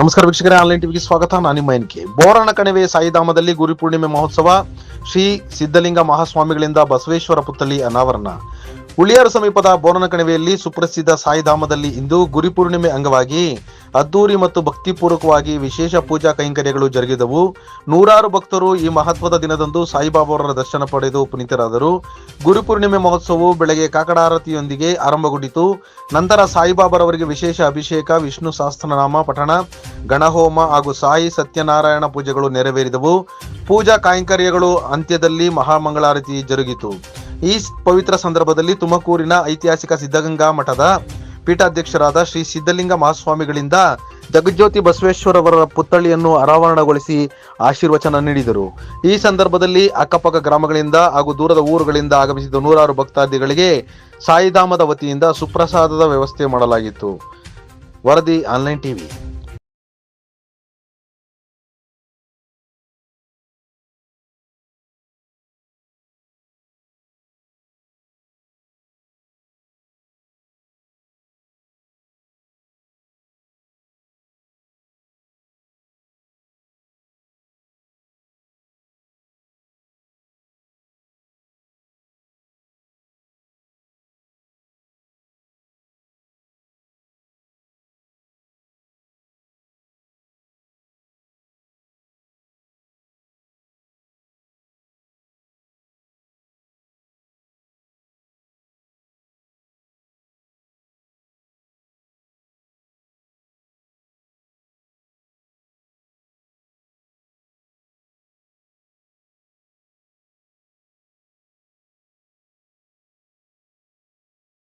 ನಮಸ್ಕಾರ ವೀಕ್ಷಕರೇ, ಆನ್ಲೈನ್ ಟಿವಿಗೆ ಸ್ವಾಗತ. ನಾನು ನಿಮ್ಮ ಎನ್ಕೆ ಬೋರಣ ಕಣಿವೆ ಸಾಯಿಧಾಮದಲ್ಲಿ ಗುರುಪೂರ್ಣಿಮೆ ಮಹೋತ್ಸವ ಶ್ರೀ ಸಿದ್ಧಲಿಂಗ ಮಹಾಸ್ವಾಮಿಗಳಿಂದ ಬಸವೇಶ್ವರ ಪುತ್ತಳಿ ಅನಾವರಣ. ಉಳಿಯಾರು ಸಮೀಪದ ಬೋರನ ಕಣಿವೆಯಲ್ಲಿ ಸುಪ್ರಸಿದ್ಧ ಸಾಯಿಧಾಮದಲ್ಲಿ ಇಂದು ಗುರಿಪೂರ್ಣಿಮೆ ಅಂಗವಾಗಿ ಅದ್ದೂರಿ ಮತ್ತು ಭಕ್ತಿಪೂರ್ವಕವಾಗಿ ವಿಶೇಷ ಪೂಜಾ ಕೈಂಕರ್ಯಗಳು ಜರುಗಿದವು. ನೂರಾರು ಭಕ್ತರು ಈ ಮಹತ್ವದ ದಿನದಂದು ಸಾಯಿಬಾಬಾವರ ದರ್ಶನ ಪಡೆದು ಪುನೀತರಾದರು. ಗುರು ಪೂರ್ಣಿಮೆ ಮಹೋತ್ಸವವು ಬೆಳಗ್ಗೆ ಕಾಕಡಾರತಿಯೊಂದಿಗೆ ಆರಂಭಗೊಂಡಿತು. ನಂತರ ಸಾಯಿಬಾಬಾರವರಿಗೆ ವಿಶೇಷ ಅಭಿಷೇಕ, ವಿಷ್ಣು ಸಹಸ್ರನಾಮ, ಪಠಣ, ಗಣಹೋಮ ಹಾಗೂ ಸಾಯಿ ಸತ್ಯನಾರಾಯಣ ಪೂಜೆಗಳು ನೆರವೇರಿದವು. ಪೂಜಾ ಕೈಂಕರ್ಯಗಳು ಅಂತ್ಯದಲ್ಲಿ ಮಹಾಮಂಗಳಾರತಿ ಜರುಗಿತು. ಈ ಪವಿತ್ರ ಸಂದರ್ಭದಲ್ಲಿ ತುಮಕೂರಿನ ಐತಿಹಾಸಿಕ ಸಿದ್ಧಗಂಗಾ ಮಠದ ಪೀಠಾಧ್ಯಕ್ಷರಾದ ಶ್ರೀ ಸಿದ್ಧಲಿಂಗ ಮಹಾಸ್ವಾಮಿಗಳಿಂದ ಜಗಜ್ಯೋತಿ ಬಸವೇಶ್ವರವರ ಪುತ್ಥಳಿಯನ್ನು ಅನಾವರಣಗೊಳಿಸಿ ಆಶೀರ್ವಚನ ನೀಡಿದರು. ಈ ಸಂದರ್ಭದಲ್ಲಿ ಅಕ್ಕಪಕ್ಕ ಗ್ರಾಮಗಳಿಂದ ಹಾಗೂ ದೂರದ ಊರುಗಳಿಂದ ಆಗಮಿಸಿದ ನೂರಾರು ಭಕ್ತಾದಿಗಳಿಗೆ ಸಾಯಿಧಾಮದ ವತಿಯಿಂದ ಸುಪ್ರಸಾದದ ವ್ಯವಸ್ಥೆ ಮಾಡಲಾಗಿತ್ತು. ವರದಿ ಆನ್ಲೈನ್ ಟಿವಿ.